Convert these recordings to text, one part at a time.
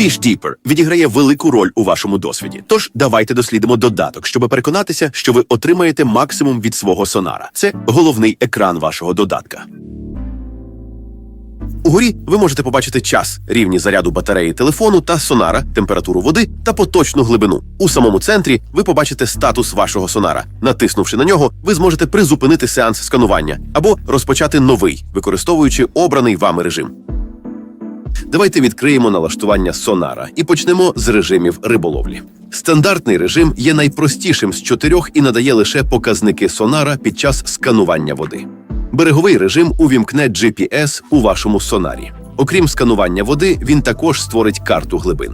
Fish Deeper відіграє велику роль у вашому досвіді. Тож давайте дослідимо додаток, щоб переконатися, що ви отримаєте максимум від свого сонара. Це головний екран вашого додатка. Угорі ви можете побачити час, рівні заряду батареї телефону та сонара, температуру води та поточну глибину. У самому центрі ви побачите статус вашого сонара. Натиснувши на нього, ви зможете призупинити сеанс сканування або розпочати новий, використовуючи обраний вами режим. Давайте відкриємо налаштування сонара і почнемо з режимів риболовлі. Стандартний режим є найпростішим з чотирьох і надає лише показники сонара під час сканування води. Береговий режим увімкне GPS у вашому сонарі. Окрім сканування води, він також створить карту глибин.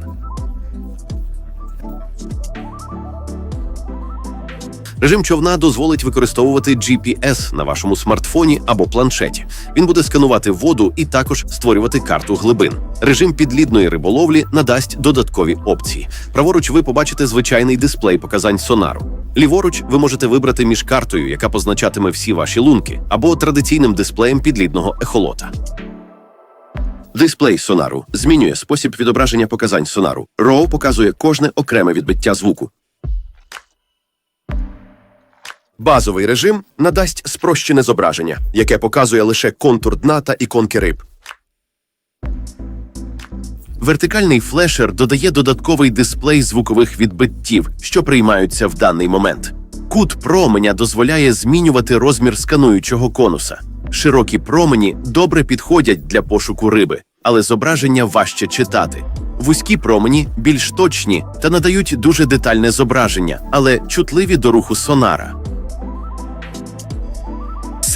Режим човна дозволить використовувати GPS на вашому смартфоні або планшеті. Він буде сканувати воду і також створювати карту глибин. Режим підлідної риболовлі надасть додаткові опції. Праворуч ви побачите звичайний дисплей показань сонару. Ліворуч ви можете вибрати між картою, яка позначатиме всі ваші лунки, або традиційним дисплеєм підлідного ехолота. Дисплей сонару змінює спосіб відображення показань сонару. RAW показує кожне окреме відбиття звуку. Базовий режим надасть спрощене зображення, яке показує лише контур дна та іконки риб. Вертикальний флешер додає додатковий дисплей звукових відбиттів, що приймаються в даний момент. Кут променя дозволяє змінювати розмір скануючого конуса. Широкі промені добре підходять для пошуку риби, але зображення важче читати. Вузькі промені більш точні та надають дуже детальне зображення, але чутливі до руху сонара.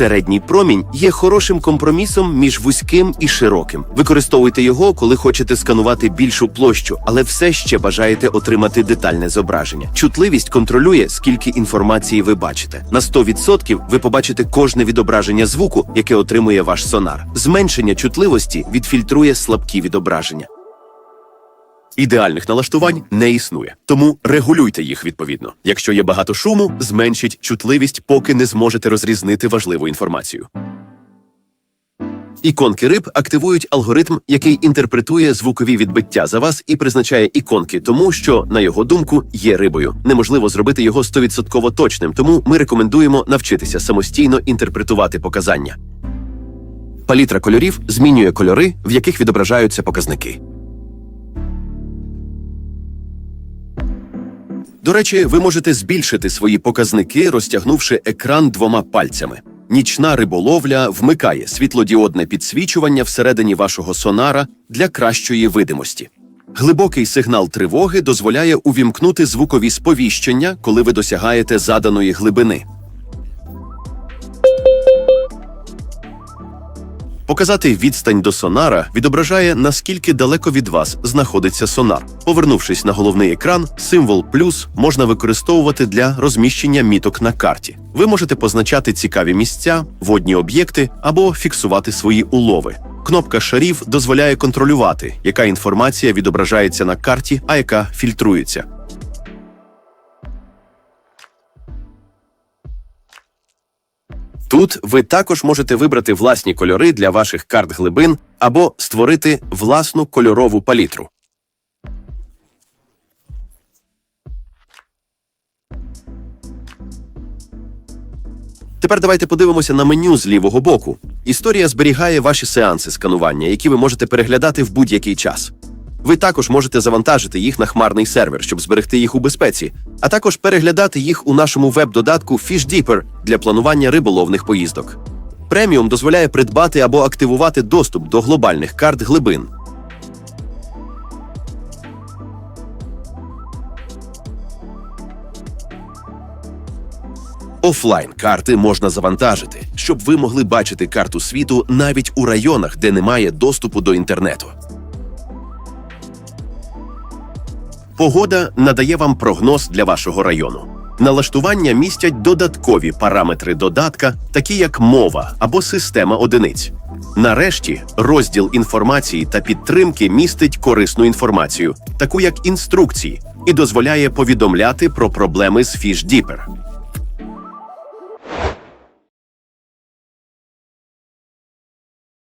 Середній промінь є хорошим компромісом між вузьким і широким. Використовуйте його, коли хочете сканувати більшу площу, але все ще бажаєте отримати детальне зображення. Чутливість контролює, скільки інформації ви бачите. На 100% ви побачите кожне відображення звуку, яке отримує ваш сонар. Зменшення чутливості відфільтрує слабкі відображення. Ідеальних налаштувань не існує, тому регулюйте їх відповідно. Якщо є багато шуму, зменшіть чутливість, поки не зможете розрізнити важливу інформацію. Іконки риб активують алгоритм, який інтерпретує звукові відбиття за вас і призначає іконки тому, що, на його думку, є рибою. Неможливо зробити його 100% точним, тому ми рекомендуємо навчитися самостійно інтерпретувати показання. Палітра кольорів змінює кольори, в яких відображаються показники. До речі, ви можете збільшити свої показники, розтягнувши екран двома пальцями. Нічна риболовля вмикає світлодіодне підсвічування всередині вашого сонара для кращої видимості. Глибокий сигнал тривоги дозволяє увімкнути звукові сповіщення, коли ви досягаєте заданої глибини. Показати відстань до сонара відображає, наскільки далеко від вас знаходиться сонар. Повернувшись на головний екран, символ плюс можна використовувати для розміщення міток на карті. Ви можете позначати цікаві місця, водні об'єкти або фіксувати свої улови. Кнопка шарів дозволяє контролювати, яка інформація відображається на карті, а яка фільтрується. Тут ви також можете вибрати власні кольори для ваших карт глибин або створити власну кольорову палітру. Тепер давайте подивимося на меню з лівого боку. Історія зберігає ваші сеанси сканування, які ви можете переглядати в будь-який час. Ви також можете завантажити їх на хмарний сервер, щоб зберегти їх у безпеці, а також переглядати їх у нашому веб-додатку FishDeeper для планування риболовних поїздок. Преміум дозволяє придбати або активувати доступ до глобальних карт глибин. Офлайн карти можна завантажити, щоб ви могли бачити карту світу навіть у районах, де немає доступу до інтернету. Погода надає вам прогноз для вашого району. Налаштування містять додаткові параметри додатка, такі як мова або система одиниць. Нарешті розділ інформації та підтримки містить корисну інформацію, таку як інструкції, і дозволяє повідомляти про проблеми з FishDeeper.